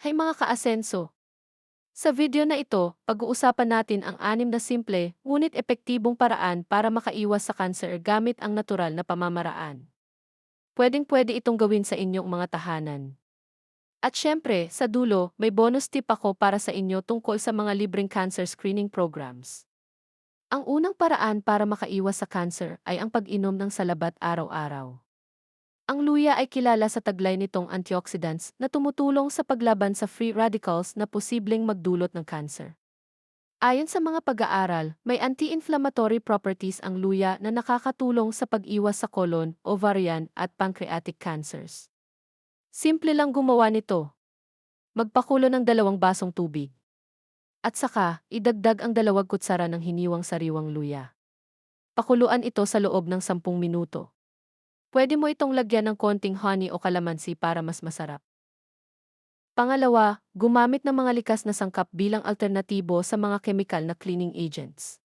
Hay mga kaasenso! Sa video na ito, pag-uusapan natin ang anim na simple, ngunit epektibong paraan para makaiwas sa kanser gamit ang natural na pamamaraan. Pwedeng-pwede itong gawin sa inyong mga tahanan. At syempre, sa dulo, may bonus tip ako para sa inyo tungkol sa mga libreng cancer screening programs. Ang unang paraan para makaiwas sa cancer ay ang pag-inom ng salabat araw-araw. Ang luya ay kilala sa taglay nitong antioxidants na tumutulong sa paglaban sa free radicals na posibleng magdulot ng cancer. Ayon sa mga pag-aaral, may anti-inflammatory properties ang luya na nakakatulong sa pag-iwas sa colon, ovarian at pancreatic cancers. Simple lang gumawa nito. Magpakulo ng dalawang basong tubig. At saka, idagdag ang dalawang kutsara ng hiniwang sariwang luya. Pakuluan ito sa loob ng 10 minuto. Pwede mo itong lagyan ng konting honey o kalamansi para mas masarap. Pangalawa, gumamit ng mga likas na sangkap bilang alternatibo sa mga chemical na cleaning agents.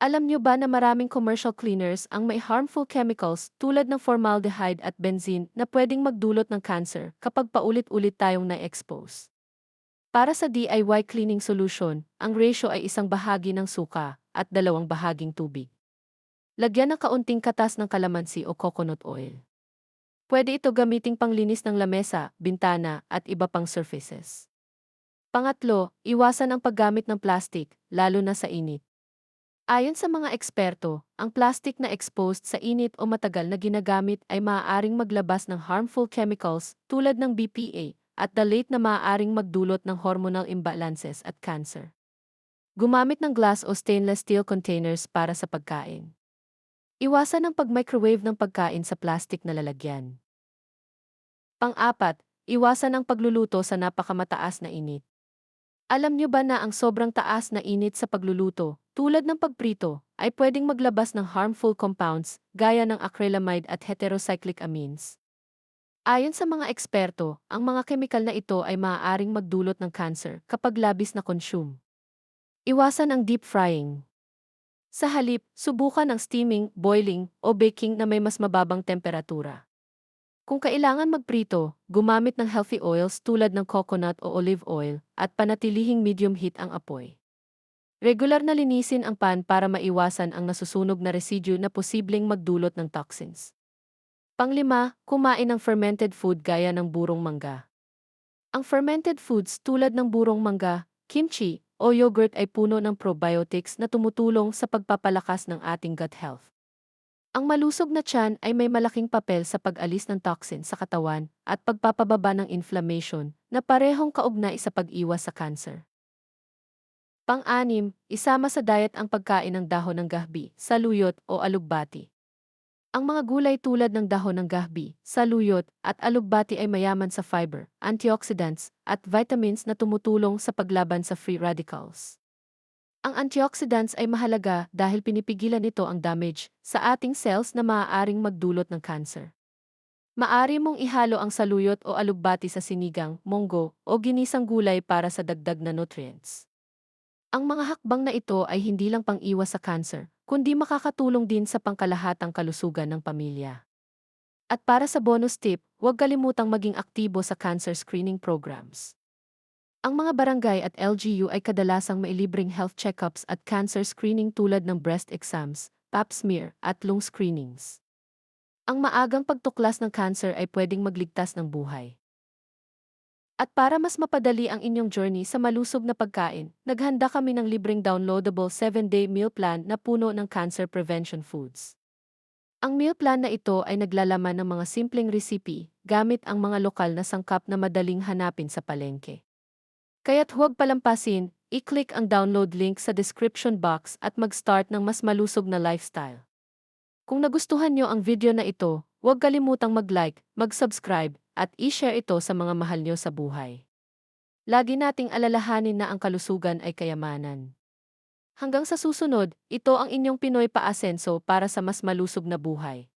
Alam nyo ba na maraming commercial cleaners ang may harmful chemicals tulad ng formaldehyde at benzene na pwedeng magdulot ng cancer kapag paulit-ulit tayong na-expose? Para sa DIY cleaning solution, ang ratio ay isang bahagi ng suka at dalawang bahaging tubig. Lagyan ng kaunting katas ng kalamansi o coconut oil. Pwede ito gamiting panglinis ng lamesa, bintana, at iba pang surfaces. Pangatlo, iwasan ang paggamit ng plastic, lalo na sa init. Ayon sa mga eksperto, ang plastic na exposed sa init o matagal na ginagamit ay maaaring maglabas ng harmful chemicals tulad ng BPA at the late na maaaring magdulot ng hormonal imbalances at cancer. Gumamit ng glass o stainless steel containers para sa pagkain. Iwasan ang pag-microwave ng pagkain sa plastic na lalagyan. Pang-apat, iwasan ang pagluluto sa napakamataas na init. Alam nyo ba na ang sobrang taas na init sa pagluluto, tulad ng pagprito, ay pwedeng maglabas ng harmful compounds gaya ng acrylamide at heterocyclic amines? Ayon sa mga eksperto, ang mga kemikal na ito ay maaaring magdulot ng cancer kapag labis na consume. Iwasan ang deep frying. Sa halip, subukan ang steaming, boiling, o baking na may mas mababang temperatura. Kung kailangan magprito, gumamit ng healthy oils tulad ng coconut o olive oil at panatilihing medium heat ang apoy. Regular na linisin ang pan para maiwasan ang nasusunog na residue na posibleng magdulot ng toxins. Panglima, kumain ng fermented food gaya ng burong mangga. Ang fermented foods tulad ng burong mangga, kimchi, o yogurt ay puno ng probiotics na tumutulong sa pagpapalakas ng ating gut health. Ang malusog na tiyan ay may malaking papel sa pag-alis ng toxin sa katawan at pagpapababa ng inflammation na parehong kaugnay sa pag-iwas sa cancer. Pang-anim, isama sa diet ang pagkain ng dahon ng gahbi, saluyot o alugbati. Ang mga gulay tulad ng dahon ng gahbi, saluyot, at alugbati ay mayaman sa fiber, antioxidants, at vitamins na tumutulong sa paglaban sa free radicals. Ang antioxidants ay mahalaga dahil pinipigilan nito ang damage sa ating cells na maaaring magdulot ng cancer. Maari mong ihalo ang saluyot o alugbati sa sinigang, monggo, o ginisang gulay para sa dagdag na nutrients. Ang mga hakbang na ito ay hindi lang pang-iwas sa cancer, kundi makakatulong din sa pangkalahatang kalusugan ng pamilya. At para sa bonus tip, huwag kalimutang maging aktibo sa cancer screening programs. Ang mga barangay at LGU ay kadalasang may libreng health checkups at cancer screening tulad ng breast exams, pap smear, at lung screenings. Ang maagang pagtuklas ng cancer ay pwedeng magligtas ng buhay. At para mas mapadali ang inyong journey sa malusog na pagkain, naghanda kami ng libreng downloadable 7-day meal plan na puno ng cancer prevention foods. Ang meal plan na ito ay naglalaman ng mga simpleng recipe gamit ang mga lokal na sangkap na madaling hanapin sa palengke. Kaya't huwag palampasin, i-click ang download link sa description box at mag-start ng mas malusog na lifestyle. Kung nagustuhan nyo ang video na ito, huwag kalimutang mag-like, mag-subscribe, at i-share ito sa mga mahal nyo sa buhay. Lagi nating alalahanin na ang kalusugan ay kayamanan. Hanggang sa susunod, ito ang inyong Pinoy Paasenso para sa mas malusog na buhay.